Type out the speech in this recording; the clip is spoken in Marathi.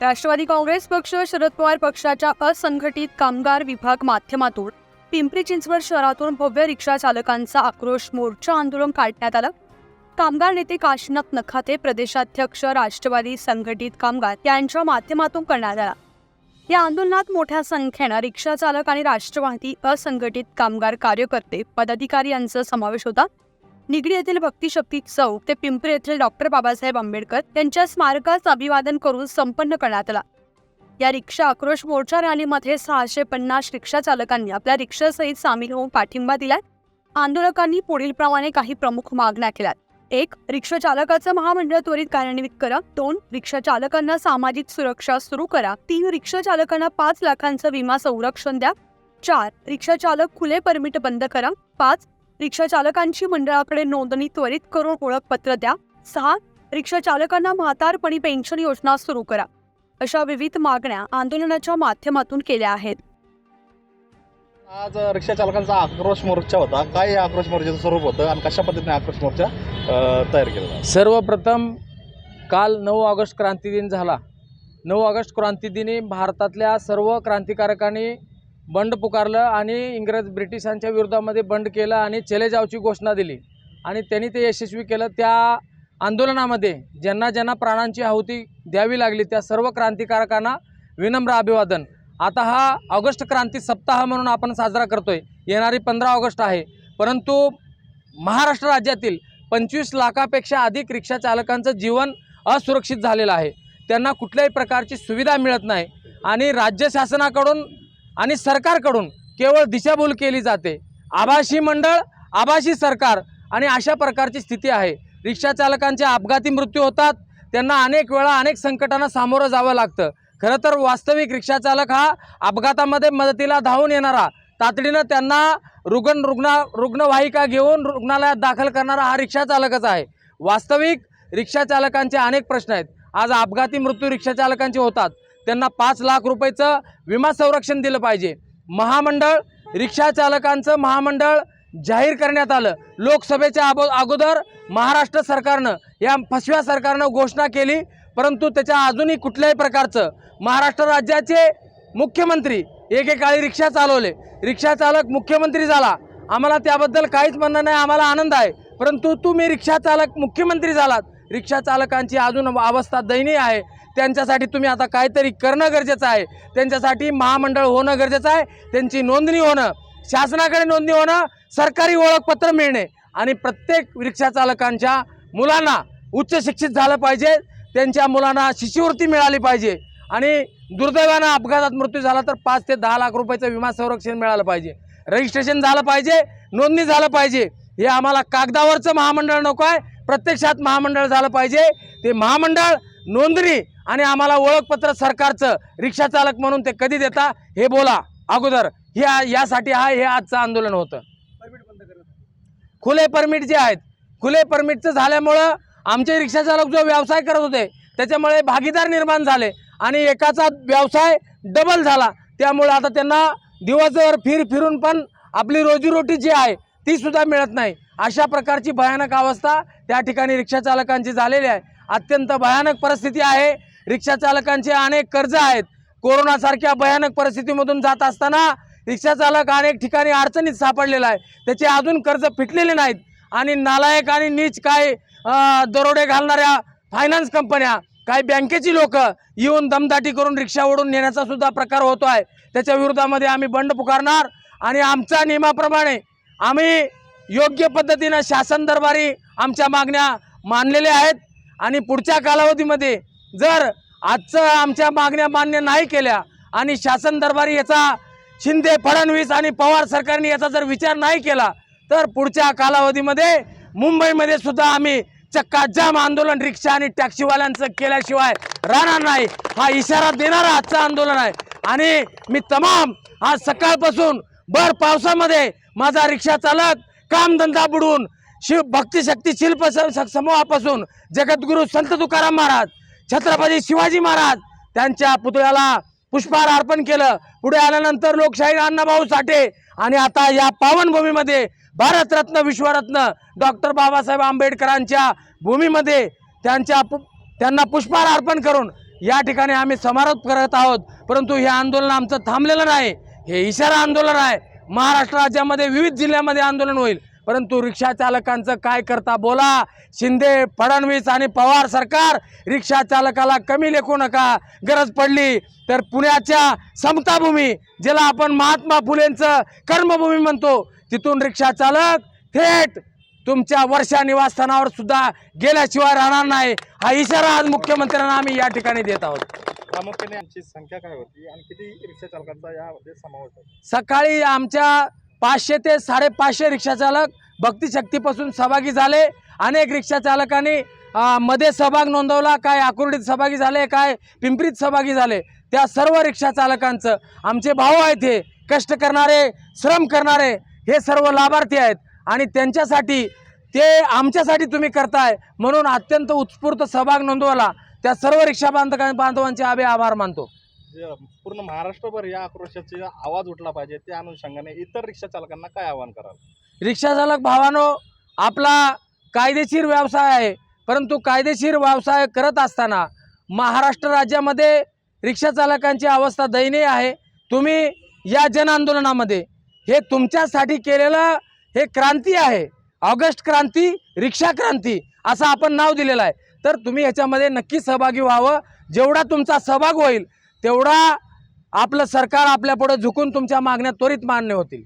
राष्ट्रवादी काँग्रेस पक्ष शरद पवार पक्षाच्या असंघटित कामगार विभाग माध्यमातून पिंपरी चिंचवड शहरातून भव्य रिक्षा चालकांचा आक्रोश मोर्चा आंदोलन काढण्यात आलं. कामगार नेते काशीनाथ नखाते प्रदेशाध्यक्ष राष्ट्रवादी संघटित कामगार यांच्या माध्यमातून करण्यात आला. या आंदोलनात मोठ्या संख्येनं रिक्षा चालक आणि राष्ट्रवादी असंघटित कामगार कार्यकर्ते पदाधिकारी यांचा समावेश होता. निगडी येथील भक्तिशक्ती चौक ते पिंपरी येथील डॉक्टर बाबासाहेब आंबेडकर यांच्या स्मारकास अभिवादन करून संपन्न करण्यात आला. या रिक्षा आक्रोश मोर्चा रॅलीमध्ये सहाशे पन्नास रिक्षा चालकांनी आपल्या रिक्षासहित सामील होऊन पाठिंबा दिलाय. आंदोलकांनी पुढील प्रमाणे काही प्रमुख मागण्या केल्या एक रिक्षा चालकाचं महामंडळ त्वरित कार्यान्वित करा. दोन रिक्षा चालकांना सामाजिक सुरक्षा सुरू करा. तीन रिक्षा चालकांना पाच लाखांचं विमा संरक्षण द्या. चार रिक्षा चालक खुले परमिट बंद करा. पाच रिक्षा चालकांची मंडळाकडे नोंदणी त्वरित करून ओळखपत्र द्या. सहा रिक्षा चालकांना म्हातारपणी पेन्शन योजना सुरू करा. अशा विविध मागण्या आंदोलनाच्या माध्यमातून केल्या आहेत. आज रिक्षा चालकांचा आक्रोश मोर्चा होता. काय या आक्रोश मोर्चाचं स्वरूप होतं आणि कशा पद्धतीने आक्रोश मोर्चा तयार केला सर्वप्रथम काल नऊ ऑगस्ट क्रांती दिन झाला. नऊ ऑगस्ट क्रांतीदिनी भारतातल्या सर्व क्रांतिकारकांनी बंड पुकारलं आणि इंग्रज ब्रिटिशांच्या विरोधामध्ये बंड केलं आणि चले जावची घोषणा दिली. आणि त्यांनी ते यशस्वी केलं. त्या आंदोलनामध्ये ज्यांना ज्यांना प्राणांची आहुती द्यावी लागली त्या सर्व क्रांतिकारकांना विनम्र अभिवादन. आता हा ऑगस्ट क्रांती सप्ताह म्हणून आपण साजरा करतोय. येणारी पंधरा ऑगस्ट आहे. परंतु महाराष्ट्र राज्यातील पंचवीस लाखापेक्षा अधिक रिक्षा चालकांचं जीवन असुरक्षित झालेलं आहे. त्यांना कुठल्याही प्रकारची सुविधा मिळत नाही. आणि राज्य शासनाकडून आणि सरकारकडून केवळ दिशाभूल केली जाते. आभासी मंडळ आभासी सरकार आणि अशा प्रकारची स्थिती आहे. रिक्षा चालकांचे अपघाती मृत्यू होतात. त्यांना अनेक वेळा अनेक संकटांना सामोरं जावं लागतं. खरं तर वास्तविक रिक्षा चालक हा अपघातामध्ये मदतीला धावून येणारा. तातडीनं त्यांना रुग्ण रुग्णा रुग्णवाहिका घेऊन रुग्णालयात दाखल करणारा हा रिक्षा चालकच आहे. वास्तविक रिक्षा चालकांचे अनेक प्रश्न आहेत. आज अपघाती मृत्यू रिक्षा चालकांचे होतात. त्यांना पाच लाख रुपयेचं विमा संरक्षण दिलं पाहिजे. महामंडळ रिक्षा चालकांचं महामंडळ जाहीर करण्यात आलं. लोकसभेच्या अगो अगोदर महाराष्ट्र सरकारनं या फसव्या सरकारनं घोषणा केली परंतु त्याच्या अजूनही कुठल्याही प्रकारचं महाराष्ट्र राज्याचे मुख्यमंत्री एकेकाळी रिक्षा चालवले. रिक्षा चालक मुख्यमंत्री झाला. आम्हाला त्याबद्दल काहीच म्हणणं नाही आम्हाला आनंद आहे. परंतु तुम्ही रिक्षा चालक मुख्यमंत्री झालात. रिक्षा चालकांची अजून अवस्था दयनीय आहे. त्यांच्यासाठी तुम्ही आता काहीतरी करणं गरजेचं आहे. त्यांच्यासाठी महामंडळ होणं गरजेचं आहे. त्यांची नोंदणी होणं शासनाकडे नोंदणी होणं सरकारी ओळखपत्र मिळणे आणि प्रत्येक रिक्षा चालकांच्या मुलांना उच्च शिक्षित झालं पाहिजे. त्यांच्या मुलांना शिष्यवृत्ती मिळाली पाहिजे आणि दुर्दैवानं अपघातात मृत्यू झाला तर पाच ते दहा लाख रुपयाचं विमा संरक्षण मिळालं पाहिजे. रजिस्ट्रेशन झालं पाहिजे नोंदणी झालं पाहिजे. हे आम्हाला कागदावरचं महामंडळ नको आहे. प्रत्यक्षात महामंडळ झालं पाहिजे. ते महामंडळ नोंदणी आणि आम्हाला ओळखपत्र सरकारचं रिक्षा चालक म्हणून ते कधी देता हे बोला. अगोदर हे यासाठी हा हे आजचं आंदोलन होतं. खुले परमिट जे आहेत खुले परमिटचं झाल्यामुळं आमचे रिक्षा चालक जो व्यवसाय करत होते त्याच्यामुळे भागीदार निर्माण झाले आणि एकाचा व्यवसाय डबल झाला. त्यामुळे आता त्यांना दिवसभर फिर फिरून पण आपली रोजीरोटी जी आहे ती सुद्धा मिळत नाही. अशा प्रकारची भयानक अवस्था त्या ठिकाणी रिक्षा चालकांची झालेली आहे. अत्यंत भयानक परिस्थिती आहे. रिक्षा चालकांचे अनेक कर्ज आहेत. कोरोनासारख्या भयानक परिस्थितीमधून जात असताना रिक्षा चालक अनेक ठिकाणी अडचणीत सापडलेला आहे. त्याचे अजून कर्ज फिटलेले नाहीत. आणि नालायक आणि नीच काय दरोडे घालणाऱ्या फायनान्स कंपन्या काही बँकेची लोक येऊन दमदाटी करून रिक्षा ओढून नेण्याचा सुद्धा प्रकार होतो आहे त्याच्या विरोधामध्ये आम्ही बंड पुकारणार. आणि आमच्या नियमाप्रमाणे आम्ही योग्य पद्धतीनं शासन दरबारी आमच्या मागण्या मानलेल्या आहेत. आणि पुढच्या कालावधीमध्ये जर आजचं आमच्या मागण्या मान्य नाही केल्या आणि शासन दरबारी याचा शिंदे फडणवीस आणि पवार सरकारने याचा जर विचार नाही केला तर पुढच्या कालावधीमध्ये मुंबईमध्ये सुद्धा आम्ही चक्काजाम आंदोलन रिक्षा आणि टॅक्सीवाल्यांचं केल्याशिवाय राहणार नाही. हा इशारा देणारा आजचं आंदोलन आहे. आणि मी तमाम आज सकाळपासून भर पावसामध्ये माझा रिक्षा चालक कामधंदा बुडून शिव भक्तिशक्ती शिल्प स- समूहापासून जगद्गुरू संत तुकाराम महाराज छत्रपती शिवाजी महाराज त्यांच्या पुतळ्याला पुष्पहार अर्पण केलं. पुढे आल्यानंतर लोकशाही अण्णाभाऊ साठे आणि आता या पावनभूमीमध्ये भारतरत्न विश्वरत्न डॉक्टर बाबासाहेब आंबेडकरांच्या भूमीमध्ये त्यांच्या पु त्यांना पुष्पहार अर्पण करून या ठिकाणी आम्ही समारोप करत आहोत. परंतु हे आंदोलन आमचं थांबलेलं नाही. हे इशारा आंदोलन आहे. महाराष्ट्र राज्यामध्ये विविध जिल्ह्यामध्ये आंदोलन होईल. परंतु रिक्षा चालकांचं काय करता बोला? शिंदे फडणवीस आणि पवार सरकार रिक्षा चालकाला कमी लेखू नका. गरज पडली तर पुण्याच्या समताभूमी ज्याला आपण महात्मा फुलेंचं कर्मभूमी म्हणतो तिथून रिक्षा चालक थेट तुमच्या वर्षा निवासस्थानावर सुद्धा गेल्याशिवाय राहणार नाही. हा इशारा आज मुख्यमंत्र्यांना आम्ही या ठिकाणी देत आहोत. प्रामुख्याने आमची संख्या काय होती आणि किती रिक्षा चालकांचा यामध्ये समावेश होता? सकाळी आमच्या पाचशे ते साडेपाचशे रिक्षाचालक भक्तिशक्तीपासून सहभागी झाले. अनेक रिक्षा चालकांनी मध्ये सहभाग नोंदवला काय आकुर्डीत सहभागी झाले काय पिंपरीत सहभागी झाले. त्या सर्व रिक्षा चालकांचं आमचे भाऊ आहेत हे कष्ट करणारे श्रम करणारे हे सर्व लाभार्थी आहेत. आणि त्यांच्यासाठी ते आमच्यासाठी तुम्ही करताय म्हणून अत्यंत उत्स्फूर्त सहभाग नोंदवला. त्या सर्व रिक्षा बांधका बांधवांचे आम्ही आभार मानतो. जे पूर्ण महाराष्ट्रभर या आक्रोशाचा आवाज उठला पाहिजे त्या अनुषंगाने इतर रिक्षा चालकांना काय आवाहन कराल? रिक्षाचालक भावानो आपला कायदेशीर व्यवसाय आहे परंतु कायदेशीर व्यवसाय करत असताना महाराष्ट्र राज्यामध्ये रिक्षा चालकांची अवस्था दयनीय आहे. तुम्ही या जन आंदोलनामध्ये हे तुमच्यासाठी केलेलं हे क्रांती आहे. ऑगस्ट क्रांती रिक्षा क्रांती असं आपण नाव दिलेलं आहे. तर तुम्ही ह्याच्यामध्ये नक्की सहभागी व्हावं. जेवढा तुमचा सहभाग होईल तेवढा आपलं सरकार आपल्यापुढं झुकून तुमच्या मागण्या त्वरित मान्य होतील.